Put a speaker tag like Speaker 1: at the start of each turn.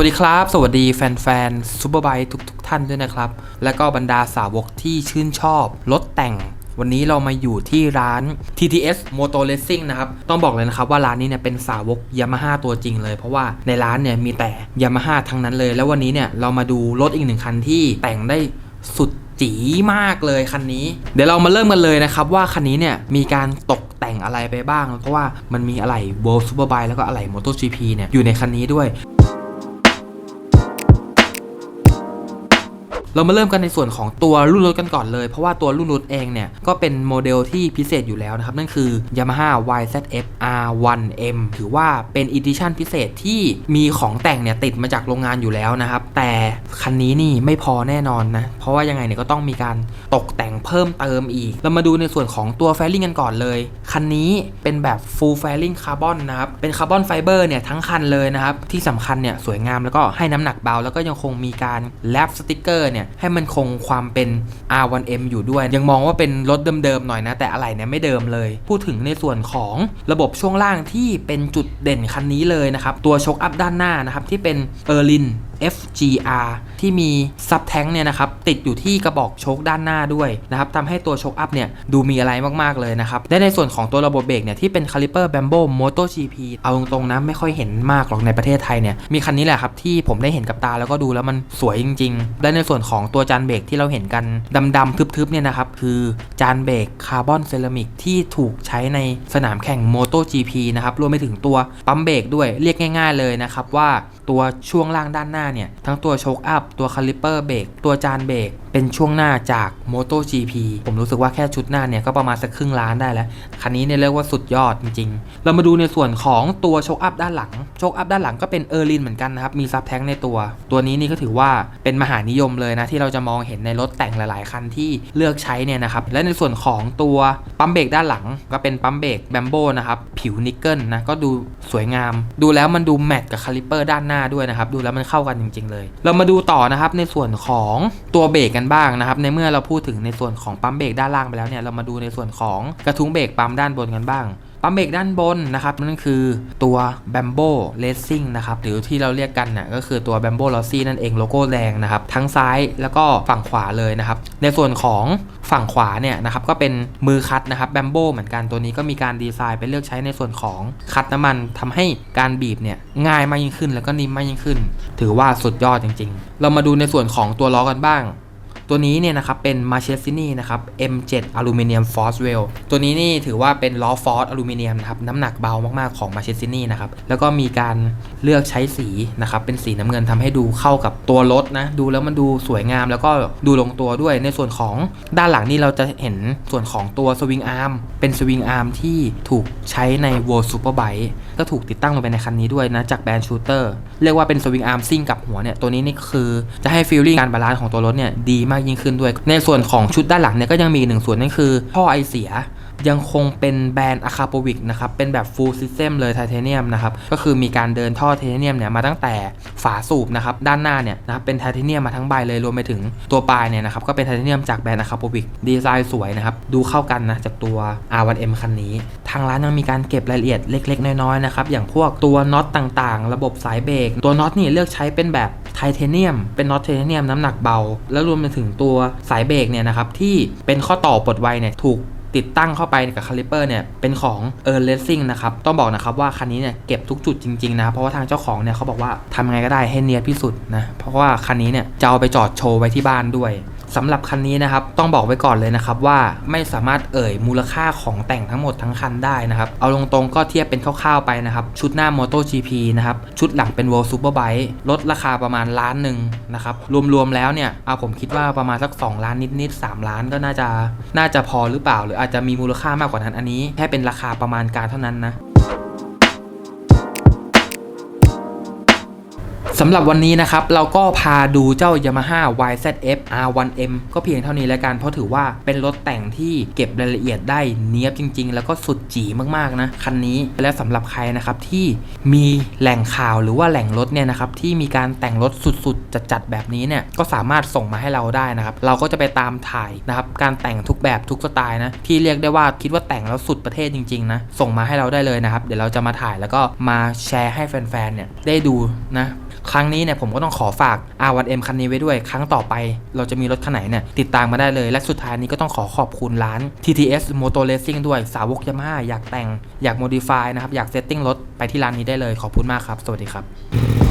Speaker 1: สวัสดีครับ สวัสดีแฟนๆซูเปอร์ไบค์ทุกๆท่านด้วยนะครับ และก็บรรดาสาวกที่ชื่นชอบ รถแต่ง วันนี้เรามาอยู่ที่ร้าน TTS Motor Racing นะครับ ต้องบอกเลยนะครับว่าร้านนี้เนี่ยเป็นสาวก Yamaha ตัวจริงเลย เพราะว่าในร้านเนี่ยมีแต่ Yamaha ทั้งนั้นเลย แล้ววันนี้เนี่ยเรามาดูรถอีกหนึ่งคันที่แต่งได้สุดจีมากเลยคันนี้ เดี๋ยวเรามาเริ่มกันเลยนะครับว่าคันนี้เนี่ยมีการตกแต่งอะไรไปบ้าง เพราะว่ามันมีอะไร World Superbike แล้วก็อะไร MotoGP เนี่ยอยู่ในคันนี้ด้วย เรามาเริ่มกันในส่วนของตัวรุ่นรถกันก่อนเลย เพราะว่าตัวรุ่นรถเองเนี่ยก็เป็นโมเดลที่พิเศษอยู่แล้วนะครับ นั่นคือ Yamaha YZF R1M ถือว่าเป็นอีดิชั่นพิเศษที่มีของแต่งเนี่ยติดมาจากโรงงานอยู่แล้วนะครับ แต่คันนี้นี่ไม่พอแน่นอนนะ เพราะว่ายังไงเนี่ยก็ต้องมีการตกแต่งเพิ่มเติมอีก เรามาดูในส่วนของตัวแฟลิงกันก่อนเลย คันนี้เป็นแบบ full fairing carbon นะครับ เป็นคาร์บอนไฟเบอร์เนี่ยทั้งคันเลยนะครับ ที่สำคัญเนี่ยสวยงามแล้วก็ให้น้ำหนักเบา แล้วก็ยังคงมีการแลปสติกเกอร์เนี่ยให้มันคงความเป็น R1M อยู่ด้วย ยังมองว่าเป็นรถเดิมๆหน่อยนะ แต่อะไรเนี่ยไม่เดิมเลย พูดถึงในส่วนของระบบช่วงล่างที่เป็นจุดเด่นคันนี้เลยนะครับ ตัวช็อคอัพด้านหน้านะครับที่เป็นเออร์ลิน FGR ที่มีซับแท้งเนี่ยนะครับติดอยู่ที่กระบอกโชคด้านหน้าด้วยนะครับทำให้ตัวโชคอัพเนี่ยดูมีอะไรมากๆเลยนะครับและในส่วนของตัวระบบเบรกเนี่ยที่เป็นคาลิเปอร์แบมโบ MotoGP เอาตรงๆนะไม่ค่อยเห็นมากหรอกในประเทศไทยเนี่ยมีคันนี้แหละครับที่ผมได้เห็นกับตาแล้วก็ดูแล้วมันสวยจริงๆและในส่วนของตัวจานเบรกที่เราเห็นกันดำๆทึบๆเนี่ยนะครับคือจานเบรกคาร์บอนเซรามิกที่ถูกใช้ในสนามแข่ง MotoGP นะครับรวมไปถึงตัวปั๊มเบรกด้วยเรียกง่าย ๆเลยนะครับว่าตัวช่วงล่างด้านหน้าเนี่ยทั้งตัวโชคอัพตัวคาลิเปอร์เบรกตัวจานเบรกเป็นช่วงหน้าจาก MotoGP ผมรู้สึกว่าแค่ชุดหน้าเนี่ยก็ประมาณสักครึ่งล้านได้แล้ว คันนี้เนี่ยเรียกว่าสุดยอดจริงๆ เรามาดูในส่วนของตัวโชคอัพด้านหลัง โชคอัพด้านหลังก็เป็นเออร์ลินเหมือนกันนะครับ มีซับแท้งในตัว ตัวนี้นี่ก็ถือว่าเป็นมหานิยมเลยนะ ที่เราจะมองเห็นในรถแต่งหลาย ๆ คันที่เลือกใช้เนี่ยนะครับ และในส่วนของตัวปั๊มเบรกด้านหลัง ก็เป็นปั๊มเบรกแบมโบนะครับผิวนิกเกิลนะก็ดูสวยงาม ดูแล้วมันดูแมทกับคาลิเปอร์ด้านหน้าด้วยนะครับดูแล้วมันเข้ากันจริง ๆ เลย เรามาดูต่อนะครับในส่วนของตัวเบรกกันบ้างนะครับในเมื่อเราพูดถึงในส่วนของปั๊มเบรกด้านล่างไปแล้วเนี่ยเรามาดูในส่วนของกระทุ้งเบรกปั๊มด้านบนกันบ้างปั๊มเบรกด้านบนนะครับนั่นคือตัว Bambo Racing นะครับหรือที่เราเรียกกันน่ะก็คือตัว Bambo Rossi นั่นเองโลโก้แดงนะครับทั้งซ้ายแล้วก็ฝั่งขวาเลยนะครับในส่วนของฝั่งขวาเนี่ยนะครับก็เป็นมือคัดนะครับ Bambo เหมือนกันตัวนี้ก็มีการดีไซน์ไปเลือกใช้ในส่วนของคัดน้ำมันทำให้การบีบเนี่ยง่ายมากยิ่งขึ้น แล้วก็นิ่มมากยิ่งขึ้น ถือว่าสุดยอดจริง ๆ เรามาดูในส่วนของตัวล้อกันบ้าง ตัวนี้เนี่ยนะครับเป็น m a r c h e s i n i นะครับ M7 อลูมิเนียมฟอสเวลตัวนี้นี่ถือว่าเป็นล้อฟอสอลูมิเนียมนะครับน้ำหนักเบามากๆของ m a r c h e s i n i นะครับแล้วก็มีการเลือกใช้สีนะครับเป็นสีน้ำเงินทำให้ดูเข้ากับตัวรถนะดูแล้วมันดูสวยงาม แล้วก็ดูลงตัวด้วยในส่วนของด้านหลังนี่เราจะเห็นส่วนของตัวสวิงอาร์มเป็นสวิงอาร์มที่ถูกใช้ใน World Superbike ก็ถูกติดตั้งลงไปในคันนี้ด้วยนะจากแบรนด์ชูเตอร์เรียกว่าเป็นสวิงอาร์มซิ่งกับหัวเนี่ยตัวนี้นี่คือจะให้ฟีลลิ่งการบาลานซ์ของตัวรถเนี่ยดีมากยิ่งขึ้นด้วย ในส่วนของชุดด้านหลังเนี่ยก็ยังมีหนึ่งส่วนนั่นคือท่อไอเสียยังคงเป็นแบรนด์อะคาโปวิกนะครับ เป็นแบบ full system เลยไทเทเนียมนะครับ ก็คือมีการเดินท่อไทเทเนียมเนี่ยมาตั้งแต่ฝาสูบนะครับ ด้านหน้าเนี่ยนะครับเป็นไทเทเนียมมาทั้งใบเลย รวมไปถึงตัวปลายเนี่ยนะครับ ก็เป็นไทเทเนียมจากแบรนด์อะคาโปวิกดีไซน์สวยนะครับ ดูเข้ากันนะจากตัว R1M คันนี้ ทางร้านยังมีการเก็บรายละเอียดเล็ก ๆ น้อยๆนะครับ อย่างพวกตัวน็อตต่างๆ ระบบสายเบรก ตัวน็อตนี่เลือกใช้เป็นแบบ ไทเทเนียม เป็นน็อตไทเทเนียมน้ำหนักเบา แล้วรวมไปถึงตัวสายเบรกเนี่ยนะครับที่เป็นข้อต่อปลดไวเนี่ยถูกติดตั้งเข้าไปกับคาลิเปอร์เนี่ยเป็นของเออร์เลสซิ่งนะครับ ต้องบอกนะครับว่าคันนี้เนี่ยเก็บทุกจุดจริงๆนะ เพราะว่าทางเจ้าของเนี่ยเขาบอกว่าทำยังไงก็ได้ให้เนียบที่สุดนะ เพราะว่าคันนี้เนี่ยจะเอาไปจอดโชว์ไว้ที่บ้านด้วย สำหรับคันนี้นะครับต้องบอกไว้ก่อนเลยนะครับว่าไม่สามารถเอ่ยมูลค่าของแต่งทั้งหมดทั้งคันได้นะครับเอาตรงๆก็เทียบเป็นคร่าวๆไปนะครับชุดหน้า MotoGP นะครับชุดหลังเป็น World Superbike ลดราคาประมาณล้านหนึ่งนะครับรวมๆแล้วเนี่ยเอาผมคิดว่าประมาณสัก 2 ล้านนิดๆ3ล้านก็น่าจะน่าจะพอหรือเปล่า หรืออาจจะมีมูลค่ามากกว่านั้นอันนี้แค่เป็นราคาประมาณการเท่านั้นนะ สำหรับวันนี้นะครับ เราก็พาดูเจ้า Yamaha YZF R1M ก็เพียงเท่านี้แล้วกัน เพราะถือว่าเป็นรถแต่งที่เก็บรายละเอียดได้เนี้ยบจริง ๆ แล้วก็สุดจีมากๆนะคันนี้และสำหรับใครนะครับที่มีแหล่งข่าวหรือว่าแหล่งรถเนี่ยนะครับที่มีการแต่งรถสุดๆจัดๆแบบนี้เนี่ยก็สามารถส่งมาให้เราได้นะครับเราก็จะไปตามถ่ายนะครับการแต่งทุกแบบทุกสไตล์นะที่เรียกได้ว่าคิดว่าแต่งแล้วสุดประเทศจริงๆนะส่งมาให้เราได้เลยนะครับเดี๋ยวเราจะมาถ่ายแล้วก็มาแชร์ให้แฟนๆเนี่ยได้ดูนะครั้งนี้เนี่ยผมก็ต้องขอฝาก R1M คันนี้ไว้ด้วย ครั้งต่อไป เราจะมีรถคันไหนเนี่ยติดตามมาได้เลย และสุดท้ายนี้ก็ต้องขอขอบคุณร้าน TTS Motor Racing ด้วยสาวกยามาอยากแต่ง อยากโมดิฟายนะครับ อยากเซตติ้งรถไปที่ร้านนี้ได้เลย ขอบคุณมากครับ สวัสดีครับ